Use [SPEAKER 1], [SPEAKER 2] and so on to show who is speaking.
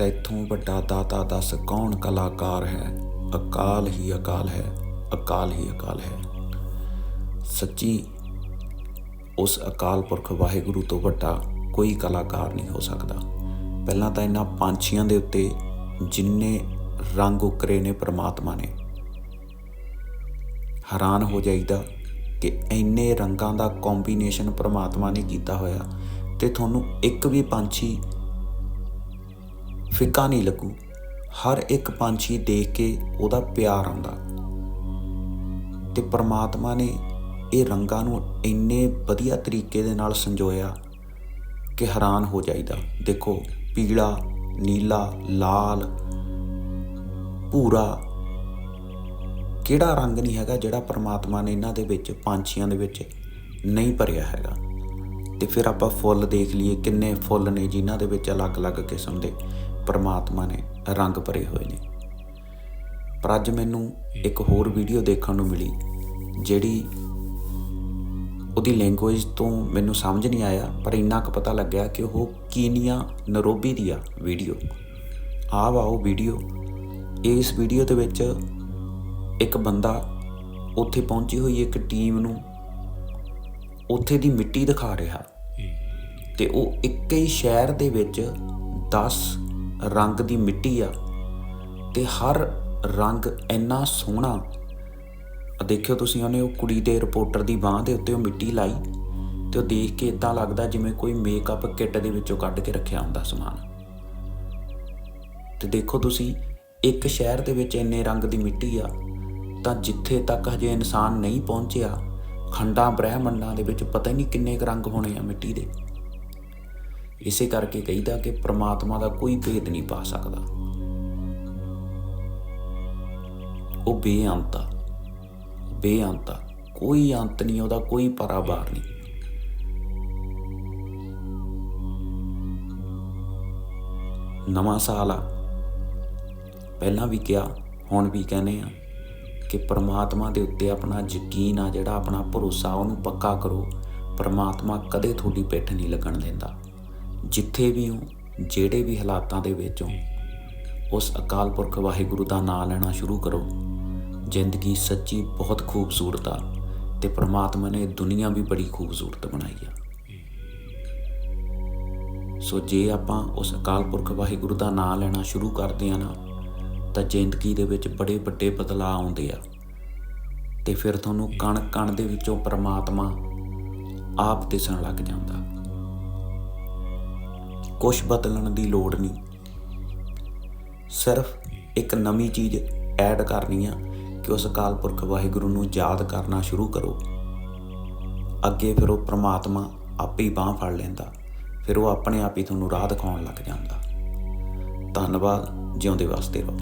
[SPEAKER 1] ਤੈਥੋਂ ਵੱਡਾ ਦਾਤਾ ਦੱਸ ਕੌਣ ਕਲਾਕਾਰ ਹੈ? ਅਕਾਲ ਹੀ ਅਕਾਲ ਹੈ, ਅਕਾਲ ਹੀ ਅਕਾਲ ਹੈ। ਸੱਚੀ ਉਸ ਅਕਾਲ ਪੁਰਖ ਵਾਹਿਗੁਰੂ ਤੋਂ ਵੱਡਾ ਕੋਈ ਕਲਾਕਾਰ ਨਹੀਂ ਹੋ ਸਕਦਾ। ਪਹਿਲਾਂ ਤਾਂ ਇਹਨਾਂ ਪੰਛੀਆਂ ਦੇ ਉੱਤੇ ਜਿੰਨੇ ਰੰਗ ਉਕਰੇ ਨੇ ਪ੍ਰਮਾਤਮਾ ਨੇ। ਹੈਰਾਨ ਹੋ ਜਾਈਦਾ ਕਿ ਇੰਨੇ ਰੰਗਾਂ ਦਾ ਕੰਬੀਨੇਸ਼ਨ ਪ੍ਰਮਾਤਮਾ ਨੇ ਕੀਤਾ ਹੋਇਆ ਤੇ ਤੁਹਾਨੂੰ ਇੱਕ ਵੀ ਪੰਛੀ ਫਿੱਕਾ ਨਹੀਂ ਲੱਗੂ। ਹਰ ਇੱਕ ਪੰਛੀ ਦੇਖ ਕੇ ਉਹਦਾ ਪਿਆਰ ਆਉਂਦਾ। ਤੇ ਪ੍ਰਮਾਤਮਾ ਨੇ ਇਹ ਰੰਗਾਂ ਨੂੰ ਇੰਨੇ ਵਧੀਆ ਤਰੀਕੇ ਦੇ ਨਾਲ ਸੰਜੋਇਆ ਕਿ ਹੈਰਾਨ ਹੋ ਜਾਈਦਾ। ਦੇਖੋ, ਪੀਲਾ, ਨੀਲਾ, ਲਾਲ, ਭੂਰਾ, ਕਿਹੜਾ ਰੰਗ ਨਹੀਂ ਹੈਗਾ ਜਿਹੜਾ ਪ੍ਰਮਾਤਮਾ ਨੇ ਇਹਨਾਂ ਦੇ ਵਿੱਚ, ਪੰਛੀਆਂ ਦੇ ਵਿੱਚ ਨਹੀਂ ਭਰਿਆ ਹੈਗਾ। ਤੇ ਫਿਰ ਆਪਾਂ ਫੁੱਲ ਦੇਖ ਲਈਏ, ਕਿੰਨੇ ਫੁੱਲ ਨੇ ਜਿਨ੍ਹਾਂ ਦੇ ਵਿੱਚ ਅਲੱਗ-ਅਲੱਗ ਕਿਸਮ ਦੇ। ਪ੍ਰਮਾਤਮਾ ਨੇ ਰੰਗ ਭਰੇ ਹੋਏ ਨੇ। ਪਰ ਅੱਜ ਮੈਨੂੰ ਇੱਕ ਹੋਰ ਵੀਡੀਓ ਦੇਖਣ ਨੂੰ ਮਿਲੀ ਜਿਹੜੀ ਉਹਦੀ ਲੈਂਗੁਏਜ ਤੋਂ ਮੈਨੂੰ ਸਮਝ ਨਹੀਂ ਆਇਆ ਪਰ ਇੰਨਾ ਕੁ ਪਤਾ ਲੱਗਿਆ ਕਿ ਉਹ ਕੀਨੀਆ ਨਰੋਬੀ ਦੀ ਆ ਵੀਡੀਓ। ਆ ਵਾ ਉਹ ਵੀਡੀਓ। ਇਸ ਵੀਡੀਓ ਦੇ ਵਿੱਚ ਇੱਕ ਬੰਦਾ ਉੱਥੇ ਪਹੁੰਚੀ ਹੋਈ ਇੱਕ ਟੀਮ ਨੂੰ ਉੱਥੇ ਦੀ ਮਿੱਟੀ ਦਿਖਾ ਰਿਹਾ। ਤੇ ਉਹ ਇੱਕ ਹੀ ਸ਼ਹਿਰ ਦੇ ਵਿੱਚ 10 ਰੰਗ ਦੀ ਮਿੱਟੀ ਆ ਤੇ ਹਰ ਰੰਗ ਇੰਨਾ ਸੋਹਣਾ। ਦੇਖਿਓ ਤੁਸੀਂ, ਉਹਨੇ ਉਹ ਕੁੜੀ ਦੇ ਰਿਪੋਰਟਰ ਦੀ ਬਾਹ ਦੇ ਉੱਤੇ ਉਹ ਮਿੱਟੀ ਲਾਈ ਤੇ ਉਹ ਦੇਖ ਕੇ ਇਦਾਂ ਲੱਗਦਾ ਜਿਵੇਂ ਕੋਈ ਮੇਕਅਪ ਕਿੱਟ ਦੇ ਵਿੱਚੋਂ ਕੱਢ ਕੇ ਰੱਖਿਆ ਹੁੰਦਾ ਸਮਾਨ। ਤੇ ਦੇਖੋ ਤੁਸੀਂ, ਇੱਕ ਸ਼ਹਿਰ ਦੇ ਵਿੱਚ ਇੰਨੇ ਰੰਗ ਦੀ ਮਿੱਟੀ ਆ, ਤਾਂ ਜਿੱਥੇ ਤੱਕ ਹਜੇ ਇਨਸਾਨ ਨਹੀਂ ਪਹੁੰਚਿਆ, ਖੰਡਾਂ ਬ੍ਰਹਿਮੰਡਾਂ ਦੇ ਵਿੱਚ ਪਤਾ ਹੀ ਨਹੀਂ ਕਿੰਨੇ ਕੁ ਰੰਗ ਹੋਣੇ ਆ ਮਿੱਟੀ ਦੇ। ਇਸੇ ਕਰਕੇ ਕਹੀਦਾ ਕਿ ਪ੍ਰਮਾਤਮਾ ਦਾ ਕੋਈ ਭੇਦ ਨਹੀਂ ਪਾ ਸਕਦਾ। ਉਹ ਬੇਅੰਤ ਆ। ਬੇਅੰਤ ਆ। ਕੋਈ ਅੰਤ ਨਹੀਂ, ਉਹਦਾ ਕੋਈ ਪਰਾਬਾਰ ਨਹੀਂ। ਨਵਾਂ ਸਾਲ ਆ। ਪਹਿਲਾਂ ਵੀ ਕਿਹਾ, ਹੁਣ ਵੀ ਕਹਿੰਦੇ ਆ ਕਿ ਪ੍ਰਮਾਤਮਾ ਦੇ ਉੱਤੇ ਆਪਣਾ ਯਕੀਨ ਆ, ਜਿਹੜਾ ਆਪਣਾ ਭਰੋਸਾ ਉਹਨੂੰ ਪੱਕਾ ਕਰੋ। ਪ੍ਰਮਾਤਮਾ ਕਦੇ ਤੁਹਾਡੀ ਪਿੱਠ ਨਹੀਂ ਲੱਗਣ ਦਿੰਦਾ। ਜਿੱਥੇ ਵੀ ਹੋ, ਜਿਹੜੇ ਵੀ ਹਾਲਾਤਾਂ ਦੇ ਵਿੱਚ ਹੋ, ਉਸ ਅਕਾਲ ਪੁਰਖ ਵਾਹਿਗੁਰੂ ਦਾ ਨਾਮ ਲੈਣਾ ਸ਼ੁਰੂ ਕਰੋ। ਜ਼ਿੰਦਗੀ ਸੱਚੀ ਬਹੁਤ ਖੂਬਸੂਰਤ ਆ ਤੇ ਪ੍ਰਮਾਤਮਾ ਨੇ ਦੁਨੀਆ ਵੀ ਬੜੀ ਖੂਬਸੂਰਤ ਬਣਾਈ ਆ। ਸੋ ਜੇ ਆਪਾਂ ਉਸ ਅਕਾਲ ਪੁਰਖ ਵਾਹਿਗੁਰੂ ਦਾ ਨਾਮ ਲੈਣਾ ਸ਼ੁਰੂ ਕਰਦੇ ਆ ਨਾ, ਤਾਂ ਜ਼ਿੰਦਗੀ ਦੇ ਵਿੱਚ ਬੜੇ ਵੱਡੇ ਬਦਲਾਅ ਆਉਂਦੇ ਆ। ਤੇ ਫਿਰ ਤੁਹਾਨੂੰ ਕਣ ਕਣ ਦੇ ਵਿੱਚੋਂ ਪ੍ਰਮਾਤਮਾ ਆਪ ਦਿਸਣ ਲੱਗ ਜਾਂਦਾ। ਕੁਝ ਬਦਲਣ ਦੀ ਲੋੜ ਨਹੀਂ। ਸਿਰਫ ਇੱਕ ਨਵੀਂ ਚੀਜ਼ ਐਡ ਕਰਨੀ ਆ ਕਿ ਉਸ ਅਕਾਲ ਪੁਰਖ ਵਾਹਿਗੁਰੂ ਨੂੰ ਯਾਦ ਕਰਨਾ ਸ਼ੁਰੂ ਕਰੋ। ਅੱਗੇ ਫਿਰ ਉਹ ਪ੍ਰਮਾਤਮਾ ਆਪੇ ਹੀ ਬਾਹ ਫੜ ਲੈਂਦਾ, ਫਿਰ ਉਹ ਆਪਣੇ ਆਪ ਹੀ ਤੁਹਾਨੂੰ ਰਾਹ ਦਿਖਾਉਣ ਲੱਗ ਜਾਂਦਾ। ਧੰਨਵਾਦ, ਜਿਉਂਦੇ ਵਾਸਤੇ ਰਹੋ।